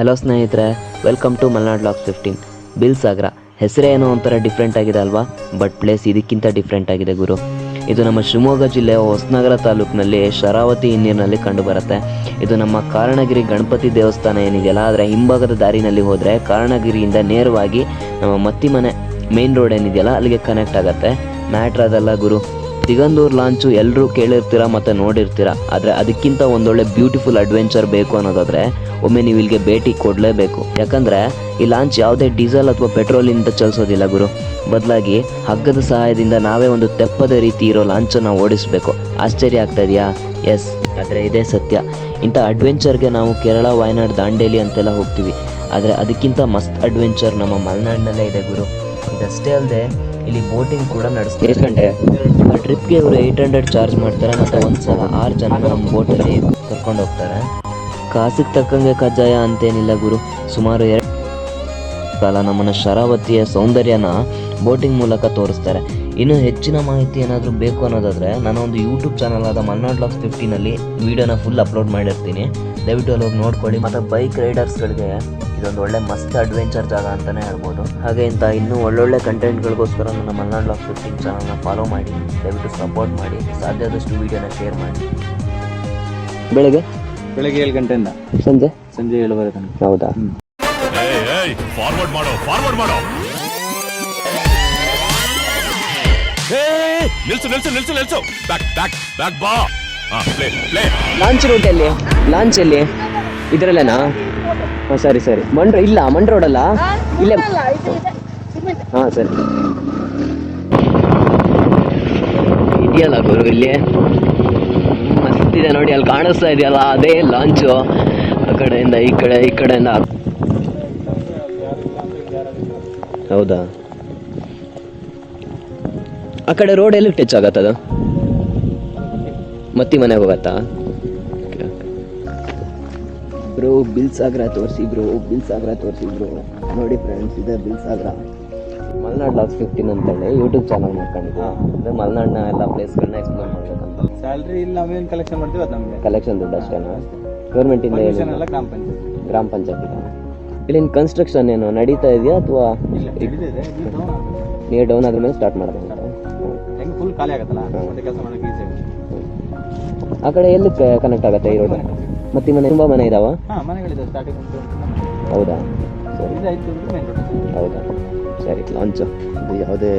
Hello ಸ್ನೇಹಿತರೆ welcome to Malnad locks fifteen Bil Sagara, ಹೆಸರೇ ಏನೋ ಒಂಥರ ಡಿಫ್ರೆಂಟ್ ಆಗಿದೆ ಅಲ್ವಾ? ಬಟ್ ಪ್ಲೇಸ್ ಇದಕ್ಕಿಂತ ಡಿಫ್ರೆಂಟ್ ಆಗಿದೆ ಗುರು. ಇದು ನಮ್ಮ ಶಿವಮೊಗ್ಗ ಜಿಲ್ಲೆಯ ಹೊಸನಗರ ತಾಲೂಕಿನಲ್ಲಿ ಶರಾವತಿ ಹಿನ್ನೀರಿನಲ್ಲಿ ಕಂಡುಬರುತ್ತೆ. ಇದು ನಮ್ಮ ಕಾರಣಗಿರಿ ಗಣಪತಿ ದೇವಸ್ಥಾನ ಏನಿದೆಯಲ್ಲ, ಅದರ ಹಿಂಭಾಗದ ದಾರಿನಲ್ಲಿ ಹೋದರೆ ಕಾರಣಗಿರಿಯಿಂದ ನೇರವಾಗಿ ನಮ್ಮ ಮತ್ತಿಮನೆ ಮೇನ್ ರೋಡ್ ಏನಿದೆಯಲ್ಲ, ಅಲ್ಲಿಗೆ ಕನೆಕ್ಟ್ ಆಗುತ್ತೆ. ಮ್ಯಾಟ್ರ್ ಅದಲ್ಲ ಗುರು. ದಿಗಂದೂರ್ ಲಾಂಚು ಎಲ್ಲರೂ ಕೇಳಿರ್ತೀರ ಮತ್ತು ನೋಡಿರ್ತೀರ? ಆದರೆ ಅದಕ್ಕಿಂತ ಒಂದೊಳ್ಳೆ ಬ್ಯೂಟಿಫುಲ್ ಅಡ್ವೆಂಚರ್ ಬೇಕು ಅನ್ನೋದಾದರೆ ಒಮ್ಮೆ ನೀವು ಇಲ್ಲಿಗೆ ಭೇಟಿ ಕೊಡಲೇಬೇಕು. ಯಾಕಂದರೆ ಈ ಲಾಂಚ್ ಯಾವುದೇ ಡೀಸೆಲ್ ಅಥವಾ ಪೆಟ್ರೋಲಿಂದ ಚಲಿಸೋದಿಲ್ಲ ಗುರು. ಬದಲಾಗಿ ಹಗ್ಗದ ಸಹಾಯದಿಂದ ನಾವೇ ಒಂದು ತೆಪ್ಪದ ರೀತಿ ಇರೋ ಲಾಂಚನ್ನು ಓಡಿಸಬೇಕು. ಆಶ್ಚರ್ಯ ಆಗ್ತಾ ಇದೆಯಾ? ಎಸ್ ಆದರೆ ಇದೇ ಸತ್ಯ. ಇಂಥ ಅಡ್ವೆಂಚರ್ಗೆ ನಾವು ಕೇರಳ, ವಾಯನಾಡ್ ದಾಂಡೇಲಿ ಅಂತೆಲ್ಲ ಹೋಗ್ತೀವಿ. ಆದರೆ ಅದಕ್ಕಿಂತ ಮಸ್ತ್ ಅಡ್ವೆಂಚರ್ ನಮ್ಮ ಮಲೆನಾಡಿನಲ್ಲೇ ಇದೆ ಗುರು. ಇದಷ್ಟೇ ಅಲ್ಲದೆ ಇಲ್ಲಿ ಬೋಟಿಂಗ್ ಕೂಡ ನಡೆಸ್ತಾರೆ. ಗಂಟೆ? ಆ ಟ್ರಿಪ್ಗೆ ಇವರು ಏಯ್ಟ್ ಹಂಡ್ರೆಡ್ ಚಾರ್ಜ್ ಮಾಡ್ತಾರೆ, ಮತ್ತು ಒಂದು ಸಲ ಆರು ಜನ ನಮ್ಮ ಬೋಟಲ್ಲಿ ಕರ್ಕೊಂಡು ಹೋಗ್ತಾರೆ. ಕಾಸಿಗೆ ತಕ್ಕಂಗೆ ಕಜ್ಜಾಯ ಅಂತೇನಿಲ್ಲ ಗುರು. ಸುಮಾರು ಎರಡು ಕಾಲ ನಮ್ಮನ್ನು ಶರಾವತಿಯ ಸೌಂದರ್ಯನ ಬೋಟಿಂಗ್ ಮೂಲಕ ತೋರಿಸ್ತಾರೆ. ಇನ್ನು ಹೆಚ್ಚಿನ ಮಾಹಿತಿ ಏನಾದರೂ ಬೇಕು ಅನ್ನೋದಾದರೆ ನಾನು ಒಂದು ಯೂಟ್ಯೂಬ್ ಚಾನಲ್ ಆದ ಮಲ್ನಾಡ್ ಲಾಕ್ಸ್ ಫಿಫ್ಟೀನಲ್ಲಿ ವೀಡಿಯೋನ ಫುಲ್ ಅಪ್ಲೋಡ್ ಮಾಡಿರ್ತೀನಿ. ದಯವಿಟ್ಟು ಅಲ್ಲಿ ಹೋಗಿ ನೋಡ್ಕೊಳ್ಳಿ. ಮತ್ತು ಬೈಕ್ ರೈಡರ್ಸ್ಗಳಿಗೆ ಇದೊಂದು ಒಳ್ಳೆ ಮಸ್ತ್ ಅಡ್ವೆಂಚರ್ ಜಾಗ ಅಂತಲೇ ಹೇಳ್ಬೋದು. ಹಾಗೆ ಇಂಥ ಇನ್ನೂ ಒಳ್ಳೊಳ್ಳೆ ಕಂಟೆಂಟ್ಗಳಿಗೋಸ್ಕರ ನನ್ನ ಮಲ್ನಾಡ್ ಲಾಕ್ಸ್ ಫಿಫ್ಟೀನ್ ಚಾನಲ್ನ ಫಾಲೋ ಮಾಡಿ. ದಯವಿಟ್ಟು ಸಪೋರ್ಟ್ ಮಾಡಿ. ಸಾಧ್ಯ ಆದಷ್ಟು ವೀಡಿಯೋನ ಶೇರ್ ಮಾಡಿ. ಬೆಳಗ್ಗೆ? ಬೆಳಗ್ಗೆ ಏಳು ಗಂಟೆಯಿಂದ. ಸಂಜೆ? ಸಂಜೆ ಏಳುವರೆ ತನಕ ಹೌದಾ ಏಯ್ ಫಾರ್ವರ್ಡ್ ಮಾಡೋ ಫಾರ್ವರ್ಡ್ ಮಾಡೋ. ನಿಲ್ಸು ನಿಲ್ಸು ನಿಲ್ಸು ನಿಲ್ಸು. ಬ್ಯಾಕ್ ಬ್ಯಾಕ್ ಬ್ಯಾಕ್ ಬಾ. ಹಾ ಪ್ಲೇ ಪ್ಲೇ ಲಾಂಚ್ ರೂಟ್ ಎಲ್ಲಿ ಲಾಂಚ್ ಎಲ್ಲಿ ಇದರಲ್ಲೇನಾ? ಹಾಂ ಸರಿ ಸರಿ. ಮಂಡ್ರ ಇಲ್ಲ ಮಂಡ್ರ ರೋಡ್ ಅಲ್ಲ ಇಲ್ಲೇ ಹಾಂ ಸರಿ. ಇದೆಯಲ್ಲ ಗುರು ಇಲ್ಲಿ? ಮಸ್ತಿದೆ ಇದೆ ನೋಡಿ ಅಲ್ಲಿ ಕಾಣಿಸ್ತಾ ಇದೆಯಲ್ಲ ಅದೇ ಲಾಂಚು ಆ ಕಡೆಯಿಂದ ಈ ಕಡೆ ಈ ಕಡೆಯಿಂದ. ಹೌದಾ? ಆ ಕಡೆ ರೋಡ್ ಎಲ್ಲಿ ಟಚ್ ಆಗತ್ತದ? ಮತ್ತಿ ಮನೆಗೆ ಹೋಗತ್ತಾ? ಬ್ರೋ ಬಿಲ್ ಸಾಗರ ತೋರಿಸಿ ಬ್ರೋ ಬಿಲ್ ಸಾಗರ ತೋರಿಸಿ ಬ್ರೋ ನೋಡಿ ಫ್ರೆಂಡ್ಸ್ ಇದೆ bill Sagara. Malnad locks fifteen ಅಂತೇಳಿ ಯೂಟ್ಯೂಬ್ ಚಾನಲ್ ಮಾಡ್ಕೊಂಡಿದ್ದೆ. ಅಂದರೆ ಮಲ್ನಾಡ್ನ ಎಲ್ಲ ಪ್ಲೇಸ್ಗಳನ್ನ ಎಕ್ಸ್ಪ್ಲೋರ್ ಮಾಡ್ಬೇಕಂತ ಸ್ಯಾಲ್ರಿ ಇಲ್ಲಿ ನಾವೇನು ಕಲೆಕ್ಷನ್ ಮಾಡ್ತೀವಿ ಅದು ನಮಗೆ. ಕಲೆಕ್ಷನ್ ದುಡ್ಡು ಅಷ್ಟೇನಾ? ಗೌರ್ಮೆಂಟಿಂದ ಗ್ರಾಮ ಪಂಚಾಯತ್. ಗ್ರಾಮ ಪಂಚಾಯತಿಗೆ? ಇಲ್ಲಿನ ಕನ್ಸ್ಟ್ರಕ್ಷನ್ ಏನು ನಡೀತಾ ಇದೆಯಾ ಅಥವಾ ನೀರು ಡೌನ್ ಆದ್ರ ಮೇಲೆ ಸ್ಟಾರ್ಟ್ ಮಾಡಬೇಕು ಹೆಂಗೆ ಫುಲ್ ಖಾಲಿ ಆಗತ್ತಲ್ಲ? ಕೆಲಸ ಮಾಡೋಕೆ ಈಸಿ ಆ ಕಡೆ ಎಲ್ಲಿ ಕನೆಕ್ಟ್ ಆಗುತ್ತೆ ಈ ರೋಡ್ ಮತ್ತೆ ಮನೆ ತುಂಬ ಮನೆ ಇದಾವ? ಹೌದಾ? ಸರಿ. ಹೌದಾ? ಸರಿ ಲಾಂಚ್ ಇದು ಯಾವುದೇ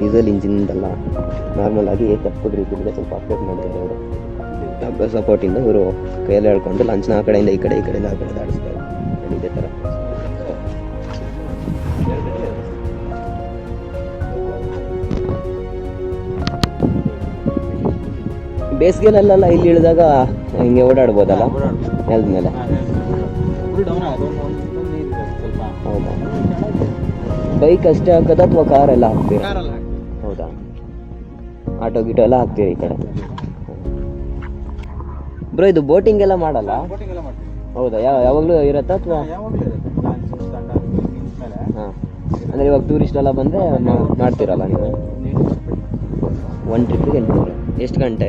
ಡೀಸೆಲ್ ಇಂಜಿನ್ದಲ್ಲ ನಾರ್ಮಲ್ ಆಗಿ ತಪ್ಪದ ರೀತಿಯಲ್ಲಿ ಸ್ವಲ್ಪ ಅಪ್ಡೇಟ್ ಮಾಡಿದ್ದಾರೆ ಅವರು. ಸಪೋರ್ಟಿಂದ ಇವರು ಕೈಯಲ್ಲಿ ಹೇಳ್ಕೊಂಡು ಲಂಚ್ನ ಆ ಕಡೆಯಿಂದ ಈ ಕಡೆ ಈ ಕಡೆಯಿಂದ ಆ ಕಡೆ ದಾಡಿಸ್ತಾರೆ ನೋಡಿ ಇದೇ ಥರ ಬೇಸಿಗೆಲೆಲ್ಲ ಇಲ್ಲಿ ಇಳಿದಾಗ ಹಿಂಗೆ ಓಡಾಡ್ಬೋದಲ್ಲ? ನೆಲದ ಮೇಲೆ. ಹೌದಾ? ಬೈಕ್ ಅಷ್ಟೇ ಹಾಕೋದ ಅಥವಾ ಕಾರ್ ಎಲ್ಲ ಹಾಕ್ತೀರಾ? ಹೌದಾ? ಆಟೋ ಗೀಟೋ ಎಲ್ಲ ಹಾಕ್ತೀರಿ ಈ ಕಡೆ? ಬ್ರೋ ಇದು ಬೋಟಿಂಗ್ ಎಲ್ಲ ಮಾಡಲ್ಲ? ಹೌದಾ? ಯಾವ ಯಾವಾಗಲೂ ಇರತ್ತಾ ಅಥವಾ? ಹಾಂ ಅಂದರೆ ಇವಾಗ ಟೂರಿಸ್ಟ್ ಎಲ್ಲ ಬಂದರೆ ಮಾಡ್ತೀರಲ್ಲ ನೀವು? ಒನ್ ಟ್ರಿಪ್ಪಿಗೆ ಎಂಟುನೂರು. ಎಷ್ಟು ಗಂಟೆ?